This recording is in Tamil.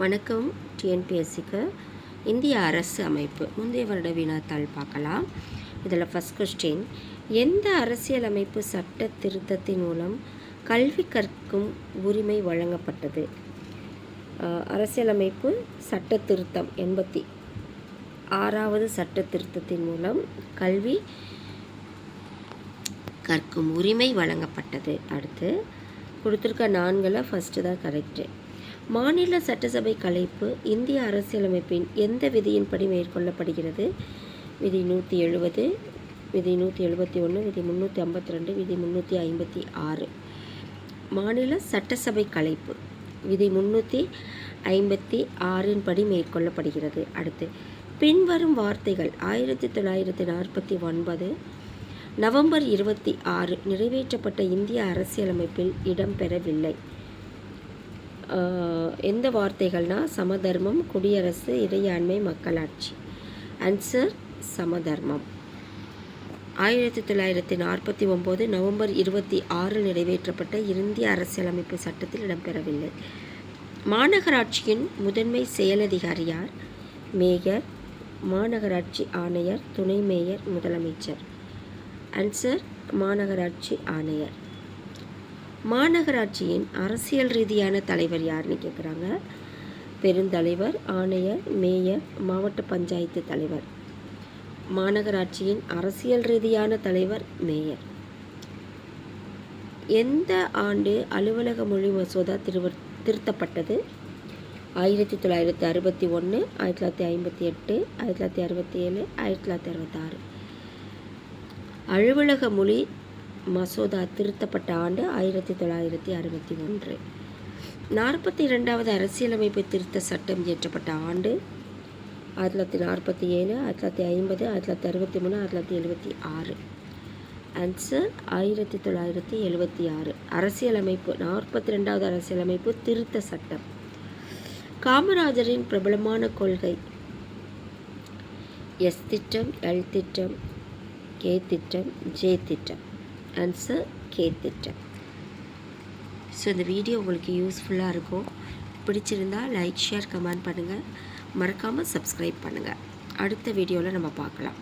வணக்கம் டிஎன்பிஎஸ்சிக்கு. இந்திய அரசு அமைப்பு. முந்தைய வருட வினாத்தாள் பார்க்கலாம். இதில் ஃபஸ்ட் கொஸ்டின் எந்த அரசியல் அமைப்பு சட்ட திருத்தத்தின் மூலம் கல்வி கற்கும் உரிமை வழங்கப்பட்டது? அரசியலமைப்பு சட்ட திருத்தம் எண்பத்தி ஆறாவது சட்ட திருத்தத்தின் மூலம் கல்வி கற்கும் உரிமை வழங்கப்பட்டது. அடுத்து கொடுத்துருக்க நான்கில் ஃபஸ்ட்டு தான் கரெக்டு மாநில சட்டசபை கலைப்பு இந்திய அரசியலமைப்பின் எந்த விதியின்படி மேற்கொள்ளப்படுகிறது? விதி நூற்றி எழுபது விதி நூற்றி எழுபத்தி ஒன்று விதி முந்நூற்றி ஐம்பத்தி ரெண்டு விதி முந்நூற்றி ஐம்பத்தி ஆறு. மாநில சட்டசபை கலைப்பு விதி முந்நூற்றி ஐம்பத்தி ஆறின் படி மேற்கொள்ளப்படுகிறது. அடுத்து பின்வரும் வார்த்தைகள் ஆயிரத்தி தொள்ளாயிரத்தி நாற்பத்தி ஒன்பது நவம்பர் இருபத்தி ஆறு நிறைவேற்றப்பட்ட இந்திய அரசியலமைப்பில் இடம்பெறவில்லை. எந்த வார்த்தைகள்னா சமதர்மம் குடியரசு இறையாண்மை மக்களாட்சி. ஆன்சர் சமதர்மம். ஆயிரத்தி தொள்ளாயிரத்தி நாற்பத்தி ஒம்பது நவம்பர் இருபத்தி ஆறில் நிறைவேற்றப்பட்ட இந்திய அரசியலமைப்பு சட்டத்தில் இடம்பெறவில்லை. மாநகராட்சியின் முதன்மை செயலதிகாரி யார்? மேயர் மாநகராட்சி ஆணையர் துணை மேயர் முதலமைச்சர். ஆன்சர் மாநகராட்சி ஆணையர். மாநகராட்சியின் அரசியல் ரீதியான தலைவர் யாருன்னு கேட்குறாங்க பெருந்தலைவர் ஆணையர் மேயர் மாவட்ட பஞ்சாயத்து தலைவர். மாநகராட்சியின் அரசியல் ரீதியான தலைவர் மேயர். எந்த ஆண்டு அலுவலக மொழி மசோதா திருவ திருத்தப்பட்டது? ஆயிரத்தி தொள்ளாயிரத்தி அறுபத்தி ஒன்று ஆயிரத்தி தொள்ளாயிரத்தி ஐம்பத்தி எட்டு ஆயிரத்தி தொள்ளாயிரத்தி அறுபத்தி ஏழு ஆயிரத்தி தொள்ளாயிரத்தி அறுபத்தாறு. அலுவலக மொழி மசோதா திருத்தப்பட்ட ஆண்டு ஆயிரத்தி தொள்ளாயிரத்தி அறுபத்தி ஒன்று. நாற்பத்தி ரெண்டாவது அரசியலமைப்பு திருத்த சட்டம் இயற்றப்பட்ட ஆண்டு ஆயிரத்தி தொள்ளாயிரத்தி நாற்பத்தி ஏழு ஆயிரத்தி தொள்ளாயிரத்தி ஐம்பது ஆயிரத்தி தொள்ளாயிரத்தி அறுபத்தி மூணு ஆயிரத்தி தொள்ளாயிரத்தி எழுபத்தி ஆறு. ஆன்சர் ஆயிரத்தி தொள்ளாயிரத்தி எழுபத்தி ஆறு. அரசியலமைப்பு நாற்பத்தி ரெண்டாவது அரசியலமைப்பு திருத்த சட்டம். காமராஜரின் பிரபலமான கொள்கை எஸ் திட்டம் எல் திட்டம் கே திட்டம் ஜே திட்டம். ஆன்சர் கேட்டுட்டேன். ஸோ இந்த வீடியோ உங்களுக்கு யூஸ்ஃபுல்லாக இருக்கும். பிடிச்சிருந்தா லைக் ஷேர் கமெண்ட் பண்ணுங்கள் மறக்காமல் சப்ஸ்கிரைப் பண்ணுங்கள் அடுத்த வீடியோவில் நம்ம பார்க்கலாம்.